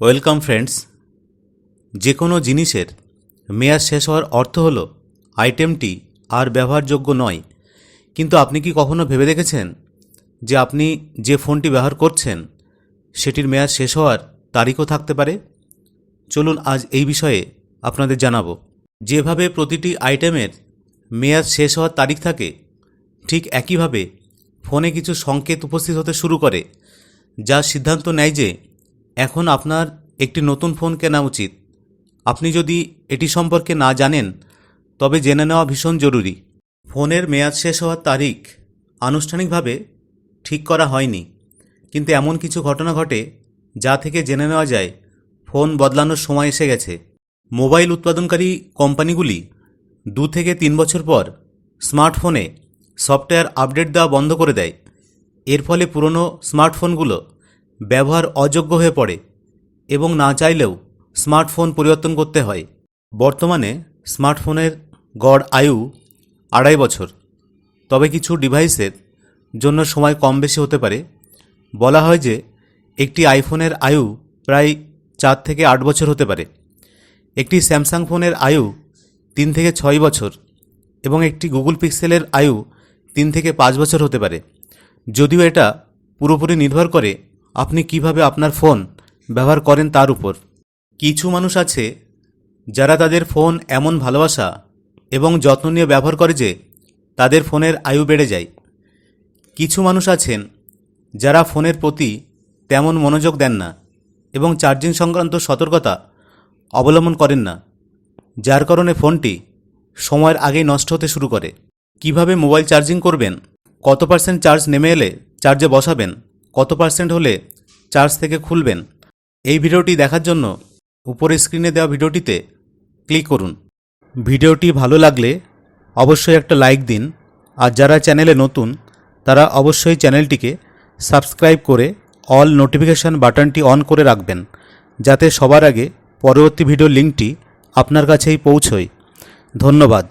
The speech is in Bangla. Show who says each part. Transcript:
Speaker 1: ওয়েলকাম ফ্রেন্ডস যে কোনো জিনিসের মেয়াদ শেষ হওয়ার অর্থ হল, আইটেমটি আর ব্যবহারযোগ্য নয়। কিন্তু আপনি কি কখনো ভেবে দেখেছেন যে আপনি যে ফোনটি ব্যবহার করছেন, সেটির মেয়াদ শেষ হওয়ার তারিখও থাকতে পারে? চলুন আজ এই বিষয়ে আপনাদের জানাব। যেভাবে প্রতিটি আইটেমের মেয়াদ শেষ হওয়ার তারিখ থাকে, ঠিক একইভাবে ফোনে কিছু সংকেত উপস্থিত হতে শুরু করে, যা সিদ্ধান্ত নেয় যে এখন আপনার একটি নতুন ফোন কেনা উচিত। আপনি যদি এটি সম্পর্কে না জানেন, তবে জেনে নেওয়া ভীষণ জরুরি। ফোনের মেয়াদ শেষ হওয়ার তারিখ আনুষ্ঠানিকভাবে ঠিক করা হয়নি। কিন্তু এমন কিছু ঘটনা ঘটে যা থেকে জেনে নেওয়া যায়, ফোন বদলানোর সময় এসে গেছে। মোবাইল উৎপাদনকারী কোম্পানিগুলি দু থেকে তিন বছর পর স্মার্টফোনে সফটওয়্যার আপডেট দেওয়া বন্ধ করে দেয়। এর ফলে পুরনো স্মার্টফোনগুলো ব্যবহার অযোগ্য হয়ে পড়ে এবং না চাইলেও স্মার্টফোন পরিবর্তন করতে হয়। বর্তমানে স্মার্টফোনের গড় আয়ু আড়াই বছর। তবে কিছু ডিভাইসের জন্য সময় কম বেশি হতে পারে। বলা হয় যে একটি আইফোনের আয়ু প্রায় চার থেকে আট বছর হতে পারে। একটি স্যামসাং ফোনের আয়ু তিন থেকে ছয় বছর এবং একটি গুগল পিক্সেলের আয়ু তিন থেকে পাঁচ বছর হতে পারে। যদিও এটা পুরোপুরি নির্ভর করে আপনি কীভাবে আপনার ফোন ব্যবহার করেন তার উপর? কিছু মানুষ আছে যারা তাদের ফোন এমন ভালোবাসা এবং যত্ন নিয়ে ব্যবহার করে যে তাদের ফোনের আয়ু বেড়ে যায়। কিছু মানুষ আছেন যারা ফোনের প্রতি তেমন মনোযোগ দেন না এবং চার্জিং সংক্রান্ত সতর্কতা অবলম্বন করেন না, যার কারণে ফোনটি সময়ের আগেই নষ্ট হতে শুরু করে। কীভাবে মোবাইল চার্জিং করবেন? কত পার্সেন্ট চার্জ নেমে এলে চার্জে বসাবেন? কত পার্সেন্ট হলে চার্জ থেকে খুলবেন? এই ভিডিওটি দেখার জন্য উপরে স্ক্রিনে দেওয়া ভিডিওটিতে ক্লিক করুন। ভিডিওটি ভালো লাগলে অবশ্যই একটা লাইক দিন, আর যারা চ্যানেলে নতুন, তারা অবশ্যই চ্যানেলটিকে সাবস্ক্রাইব করে অল নোটিফিকেশান বাটনটি অন করে রাখবেন, যাতে সবার আগে পরবর্তী ভিডিও লিঙ্কটি আপনার কাছেই পৌঁছয়। ধন্যবাদ।